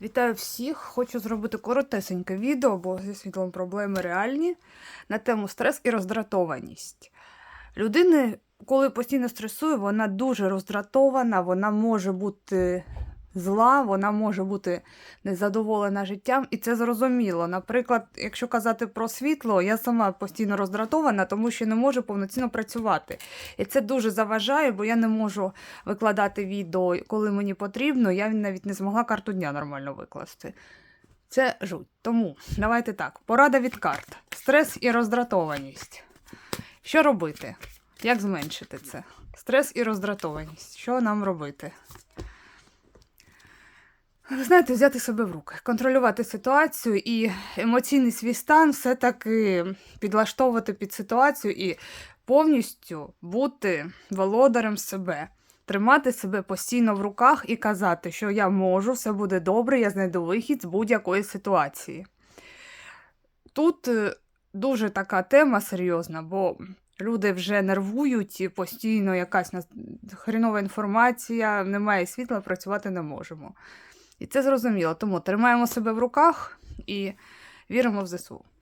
Вітаю всіх! Хочу зробити коротесеньке відео, бо зі світлом проблеми реальні на тему стрес і роздратованість. Людини, коли постійно стресує, вона дуже роздратована, вона може бути зла, вона може бути незадоволена життям, і це зрозуміло. Наприклад, якщо казати про світло, я сама постійно роздратована, тому що не можу повноцінно працювати. І це дуже заважає, бо я не можу викладати відео, коли мені потрібно. Я навіть не змогла карту дня нормально викласти. Це жуть. Тому давайте так. Порада від карт: стрес і роздратованість. Що робити? Як зменшити це? Стрес і роздратованість. Що нам робити? Знаєте, взяти себе в руки, контролювати ситуацію і емоційний свій стан все-таки підлаштовувати під ситуацію і повністю бути володарем себе, тримати себе постійно в руках і казати, що я можу, все буде добре, я знайду вихід з будь-якої ситуації. Тут е, дуже така тема серйозна, бо люди вже нервують і постійно якась хрінова інформація, немає світла, працювати не можемо. І це зрозуміло. Тому тримаємо себе в руках і віримо в ЗСУ.